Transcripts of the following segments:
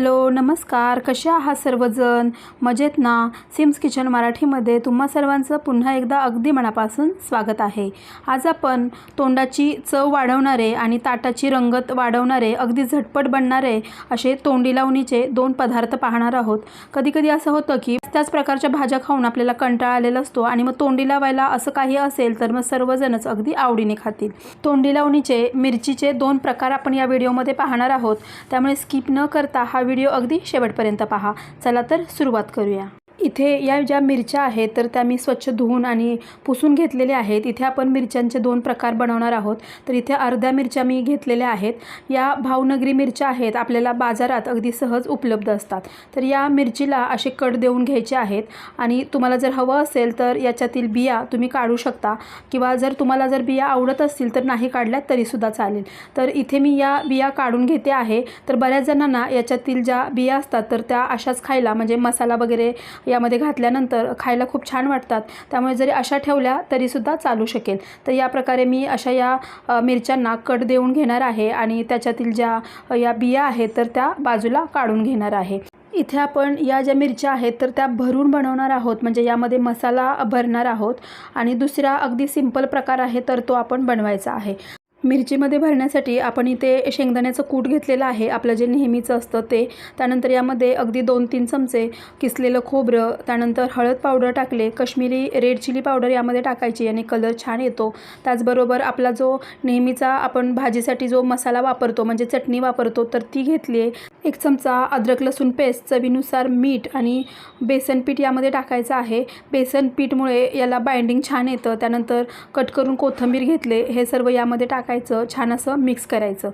Hello नमस्कार. कसे आहात सर्वजण? मजेत ना? सिम्स किचन मराठीमध्ये तुम्हा सर्वांचं पुन्हा एकदा अगदी मनापासून स्वागत आहे. आज आपण तोंडाची चव वाढवणारे आणि ताटाची रंगत वाढवणारे अगदी झटपट बनणारे असे तोंडी लावणीचे दोन पदार्थ पाहणार आहोत. कधीकधी असं होतं की त्याच प्रकारच्या भाज्या खाऊन आपल्याला कंटाळा आलेला असतो आणि मग तोंडी लावायला असं काही असेल तर मग सर्वजणच अगदी आवडीने खातील. तोंडी लावणीचे मिरचीचे दोन प्रकार आपण या व्हिडिओमध्ये पाहणार आहोत. त्यामुळे स्किप न करता हा व्हिडिओ अगदी शेवटपर्यंत पहा. चला तर सुरुवात करूया. इथे या ज्या मिरच्या आहेत तर त्या मी स्वच्छ धुवून आणि पुसून घेतलेल्या आहेत. इथे आपण मिरच्यांचे दोन प्रकार बनवणार आहोत. तर इथे अर्ध्या मिरच्या मी घेतलेल्या आहेत. या भावनगरी मिरच्या आहेत. आपल्याला बाजारात अगदी सहज उपलब्ध असतात. तर या मिरचीला असे कट देऊन घ्यायचे आहेत. आणि तुम्हाला जर हवं असेल तर याच्यातील बिया तुम्ही काढू शकता. किंवा जर तुम्हाला जर बिया आवडत असतील तर नाही काढल्यात तरीसुद्धा चालेल. तर इथे मी या बिया काढून घेते आहे. तर बऱ्याच जणांना याच्यातील ज्या बिया असतात तर त्या अशाच खायला म्हणजे मसाला वगैरे यामध्ये घातल्यानंतर खायला खूप छान वाटतात. त्यामुळे जरी अशा ठेवल्या तरीसुद्धा चालू शकेल. तर या प्रकारे मी अशा या मिरच्यांना कट देऊन घेणार आहे आणि त्याच्यातील ज्या या बिया आहेत तर त्या बाजूला काढून घेणार आहे. इथे आपण या ज्या मिरच्या आहेत तर त्या भरून बनवणार आहोत. म्हणजे यामध्ये मसाला भरणार आहोत. आणि दुसरा अगदी सिंपल प्रकार आहे तर तो आपण बनवायचा आहे. मिरचीमध्ये भरण्यासाठी आपण इथे शेंगदाण्याचं कूट घेतलेलं आहे. आपलं जे नेहमीचं असतं ते. त्यानंतर यामध्ये अगदी दोन तीन चमचे किसलेलं खोबरं त्यानंतर हळद पावडर टाकले कश्मीरी रेड चिली पावडर यामध्ये टाकायची आणि कलर छान येतो. त्याचबरोबर आपला जो नेहमीचा आपण भाजीसाठी जो मसाला वापरतो म्हणजे चटणी वापरतो तर ती घेतली आहे एक चमचा अद्रक लसूण पेस्ट चवीनुसार मीठ आणि बेसन पीठ यामध्ये टाकायचं आहे. बेसन पीठमुळे याला बाइंडिंग छान येतं. त्यानंतर कट करून कोथिंबीर घेतले. हे सर्व यामध्ये टाकायचं छान असं मिक्स करायचं.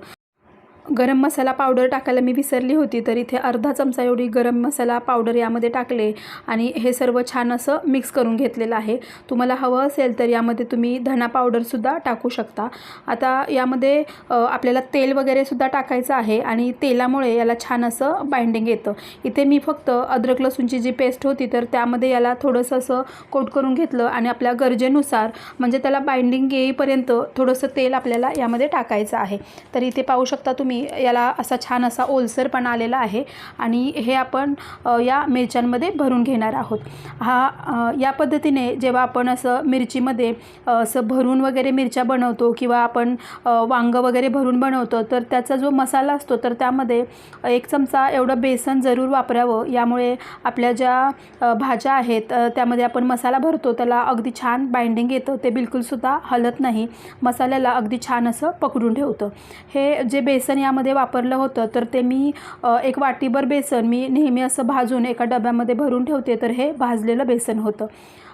गरम मसाला पावडर टाकायला मी विसरली होती तर इथे अर्धा चमचा एवढी गरम मसाला पावडर यामध्ये टाकले आणि हे सर्व छान असं मिक्स करून घेतलेलं आहे. तुम्हाला हवं असेल तर यामध्ये तुम्ही धना पावडरसुद्धा टाकू शकता. आता यामध्ये आपल्याला तेल वगैरेसुद्धा टाकायचं आहे आणि तेलामुळे याला छान असं बाइंडिंग येतं. इथे मी फक्त अद्रक लसूणची जी पेस्ट होती तर त्यामध्ये याला थोडंसं असं कोट करून घेतलं आणि आपल्या गरजेनुसार म्हणजे त्याला बाइंडिंग येईपर्यंत थोडंसं तेल आपल्याला यामध्ये टाकायचं आहे. तर इथे पाहू शकता तुम्ही याला असा छान असा ओलसरपणा आलेला आहे आणि हे आपण या मिरच्यांमध्ये भरून घेणार आहोत. हा या पद्धतीने जेव्हा आपण असं मिरचीमध्ये असं भरून वगैरे मिरच्या बनवतो किंवा आपण वांगं वगैरे भरून बनवतो तर त्याचा जो मसाला असतो तर त्यामध्ये एक चमचा एवढं बेसन जरूर वापरावं. यामुळे आपल्या ज्या भाज्या आहेत त्यामध्ये आपण मसाला भरतो त्याला अगदी छान बाइंडिंग येतं ते बिलकुलसुद्धा हलत नाही. मसाल्याला अगदी छान असं पकडून ठेवतं. हे जे बेसन यामध्ये वापरलं होतं तर ते मी एक वाटीभर बेसन मी नेहमी असं भाजून एका डब्यामध्ये भरून ठेवते तर हे भाजलेलं बेसन होतं.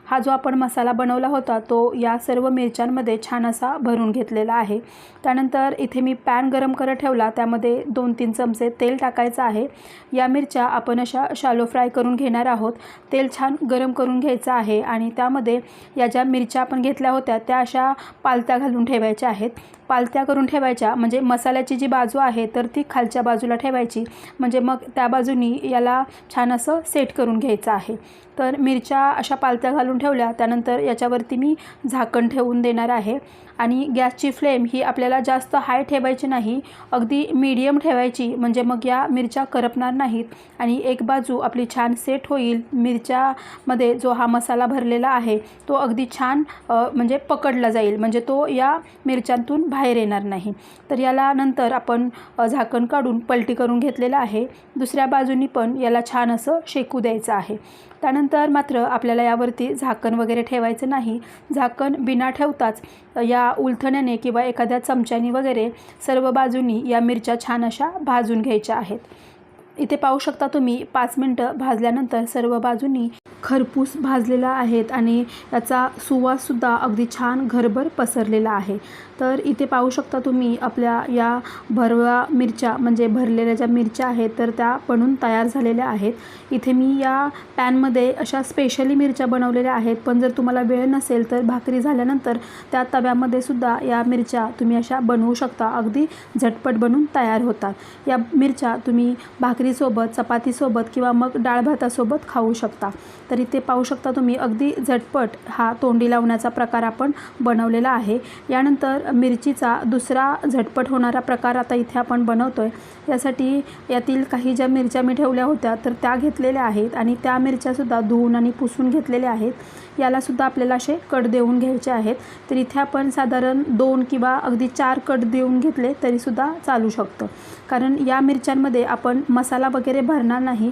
हा जो आपण मसाला बनवला होता तो या सर्व मिरच्यांमध्ये छान असा भरून घेतलेला आहे. त्यानंतर इथे मी पॅन गरम करत ठेवला त्यामध्ये दोन तीन चमचे तेल टाकायचं आहे. या मिरच्या आपण अशा शालो फ्राय करून घेणार आहोत. तेल छान गरम करून घ्यायचं आहे आणि त्यामध्ये या ज्या मिरच्या आपण घेतल्या होत्या त्या अशा पालत्या घालून ठेवायच्या आहेत. पालत्या करून ठेवायच्या. म्हणजे मसाल्याची जी बाजू आहे तर ती खालच्या बाजूला ठेवायची. म्हणजे मग त्या बाजूनी याला छान असं सेट करून घ्यायचं आहे. तर मिरच्या अशा पालत्या घालून ठेवल्या. त्यानंतर याच्यावरती मी झाकण ठेवून देणार आहे. आणि गॅसची फ्लेम ही आपल्याला जास्त हाय ठेवायची नाही अगदी मीडियम ठेवायची. म्हणजे मग या मिरच्या करपणार नाहीत आणि एक बाजू आपली छान सेट होईल. मिरच्यामध्ये जो हा मसाला भरलेला आहे तो अगदी छान म्हणजे पकडला जाईल. म्हणजे तो या मिरच्यांतून बाहेर येणार नाही. तर याला नंतर आपण झाकण काढून पलटी करून घेतलेलं आहे. दुसऱ्या बाजूनी पण याला छान असं शेकू द्यायचं आहे. त्यानंतर मात्र आपल्याला यावरती झाकण वगैरे ठेवायचं नाही. झाकण बिना ठेवताच या उलथण्याने किंवा एखाद्या चमच्यानी वगैरे सर्व बाजूनी या मिरच्या छान अशा भाजून घ्यायच्या आहेत. इथे पाहू शकता तुम्ही पाच मिनटं भाजल्यानंतर सर्व बाजूनी खरपूस भाजलेला आहेत आणि याचा सुवाससुद्धा अगदी छान घरभर पसरलेला आहे. तर इथे पाहू शकता तुम्ही आपल्या या भरवा मिरच्या म्हणजे भरलेल्या ज्या मिरच्या आहेत तर त्या बनून तयार झालेल्या आहेत. इथे मी या पॅनमध्ये अशा स्पेशली मिरच्या बनवलेल्या आहेत पण जर तुम्हाला वेळ नसेल तर भाकरी झाल्यानंतर त्या तव्यामध्ये सुद्धा या मिरच्या तुम्ही अशा बनवू शकता. अगदी झटपट बनून तयार होतात. या मिरच्या तुम्ही भाकरी भाकरीसोबत चपातीसोबत किंवा मग डाळभातासोबत खाऊ शकता. तर इथे पाहू शकता तुम्ही अगदी झटपट हा तोंडी लावण्याचा प्रकार आपण बनवलेला आहे. यानंतर मिरचीचा दुसरा झटपट होणारा प्रकार आता इथे आपण बनवतो आहे यासाठी यातील काही ज्या मिरच्या मी ठेवल्या होत्या तर त्या घेतलेल्या आहेत आणि त्या मिरच्यासुद्धा धुवून आणि पुसून घेतलेल्या आहेत. यालासुद्धा आपल्याला असे कट देऊन घ्यायचे आहेत. तर इथे आपण साधारण दोन किंवा अगदी चार कट देऊन घेतले तरीसुद्धा चालू शकतं. कारण या मिरच्यांमध्ये आपण मसाला वगैरे भरणार नाही.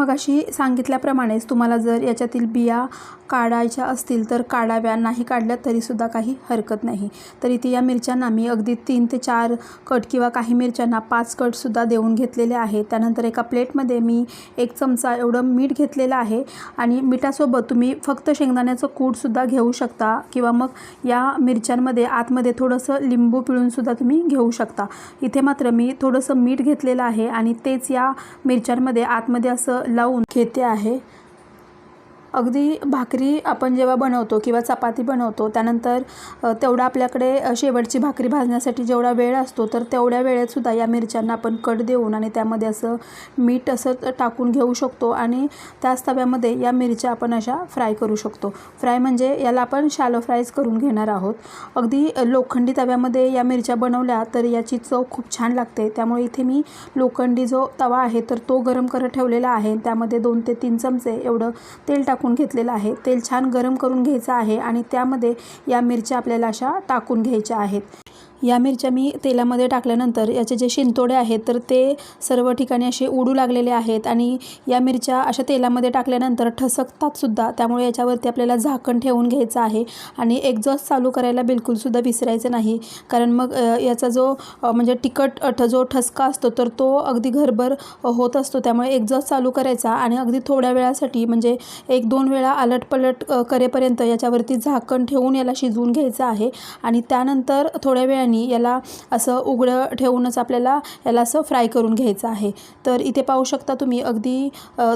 मग अशी सांगितल्याप्रमाणेच तुम्हाला जर याच्यातील बिया काढायच्या असतील तर काढाव्या नाही काढल्या तरीसुद्धा काही हरकत नाही. तर इथे या मिरच्यांना मी अगदी तीन ते चार कट किंवा काही मिरच्यांना पाच कटसुद्धा देऊन घेतलेले आहे. त्यानंतर एका प्लेटमध्ये मी एक चमचा एवढं मीठ घेतलेलं आहे आणि मिठासोबत तुम्ही फक्त शेंगदाण्याचं कूटसुद्धा घेऊ शकता किंवा मग या मिरच्यांमध्ये आतमध्ये थोडंसं लिंबू पिळूनसुद्धा तुम्ही घेऊ शकता. इथे मात्र मी थोडंसं मीठ घेतलेलं आहे आणि तेच या मिरच्यांमध्ये आतमध्ये असं लावून घेते आहे. अगदी भाकरी आपण जेव्हा बनवतो किंवा चपाती बनवतो त्यानंतर तेवढा आपल्याकडे शेवटची भाकरी भाजण्यासाठी जेवढा वेळ असतो तर तेवढ्या वेळेतसुद्धा या मिरच्यांना आपण कट देऊन आणि त्यामध्ये असं मीठ असं टाकून घेऊ शकतो आणि त्याच तव्यामध्ये या मिरच्या आपण अशा फ्राय करू शकतो. फ्राय म्हणजे याला आपण शॅलो फ्रायज करून घेणार आहोत. अगदी लोखंडी तव्यामध्ये या मिरच्या बनवल्या तर याची चव खूप छान लागते. त्यामुळे इथे मी लोखंडी जो तवा आहे तर तो गरम करत ठेवलेला आहे. त्यामध्ये दोन ते तीन चमचे एवढं तेल टाकून टाकून घेतलेलं आहे. तेल छान गरम करून घ्यायचं आहे आणि त्यामध्ये या मिरच्या आपल्याला अशा टाकून घ्यायच्या आहेत. या मिरच्या मी तेलामध्ये टाकल्यानंतर याचे जे शिंतोडे आहेत तर ते सर्व ठिकाणी असे उडू लागलेले आहेत आणि या मिरच्या अशा तेलामध्ये टाकल्यानंतर ठसकतात सुद्धा. त्यामुळे याच्यावरती आपल्याला झाकण ठेवून घ्यायचं आहे आणि एक्झॉस्ट चालू करायला बिलकुलसुद्धा विसरायचं नाही. कारण मग याचा जो म्हणजे तिखट ठ जो ठसका असतो तर तो अगदी घरभर होत असतो. त्यामुळे एक्झॉस्ट चालू करायचा आणि अगदी थोड्या वेळासाठी म्हणजे एक दोन वेळा आलटपलट करेपर्यंत याच्यावरती झाकण ठेवून याला शिजवून घ्यायचं आहे. आणि त्यानंतर थोड्या वेळाने याला असं उघडं ठेवूनच आपल्याला याला असं फ्राय करून घ्यायचं आहे. तर इथे पाहू शकता तुम्ही अगदी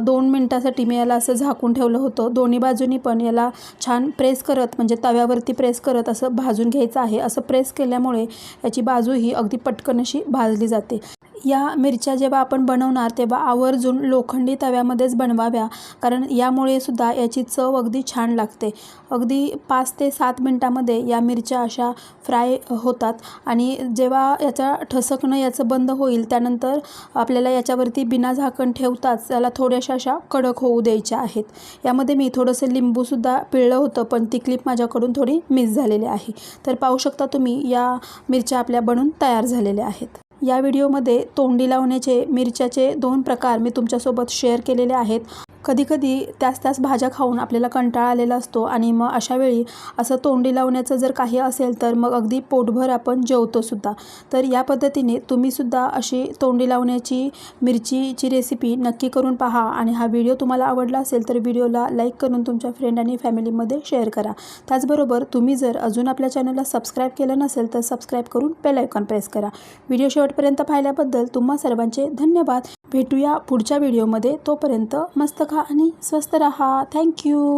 दोन मिनटासाठी मी याला असं झाकून ठेवलं होतं. दोन्ही बाजूनी पण याला छान प्रेस करत म्हणजे तव्यावरती प्रेस करत असं भाजून घ्यायचं आहे. असं प्रेस केल्यामुळे याची बाजू ही अगदी पटकन अशी भाजली जाते. या मिरच्या जेव्हा आपण बनवणार तेव्हा आवर्जून लोखंडी तव्यामध्येच बनवाव्या. कारण यामुळे सुद्धा याची चव अगदी छान लागते. अगदी पाच ते सात मिनटामध्ये या मिरच्या अशा फ्राय होतात आणि जेव्हा याचा ठसकणं याचं बंद होईल त्यानंतर आपल्याला याच्यावरती बिना झाकण ठेवताच त्याला थोड्याशा अशा कडक होऊ द्यायच्या आहेत. यामध्ये मी थोडंसं लिंबूसुद्धा पिळलं होतं पण ती क्लिप माझ्याकडून थोडी मिस झालेली आहे. तर पाहू शकता तुम्ही या मिरच्या आपल्या बनून तयार झालेल्या आहेत. या व्हिडिओमध्ये तोंडी लावण्याचे मिरच्याचे दोन प्रकार मी तुमच्यासोबत शेअर केलेले आहेत. कधीकधी त्याच त्याच भाज्या खाऊन आपल्याला कंटाळा आलेला असतो आणि मग अशा वेळी असं तोंडी लावण्याचं जर काही असेल तर मग अगदी पोटभर आपण जेवतोसुद्धा तर या पद्धतीने तुम्हीसुद्धा अशी तोंडी लावण्याची मिरचीची रेसिपी नक्की करून पहा आणि हा व्हिडिओ तुम्हाला आवडला असेल तर व्हिडिओला लाईक करून तुमच्या फ्रेंड आणि फॅमिलीमध्ये शेअर करा. त्याचबरोबर तुम्ही जर अजून आपल्या चॅनलला सबस्क्राईब केलं नसेल तर सबस्क्राईब करून बेल आयकॉन प्रेस करा. व्हिडिओ शेवटपर्यंत पाहिल्याबद्दल तुम्हा सर्वांचे धन्यवाद. भेटूया पुढच्या व्हिडिओमध्ये. तोपर्यंत मस्त खा आणि स्वस्त रहा. थँक्यू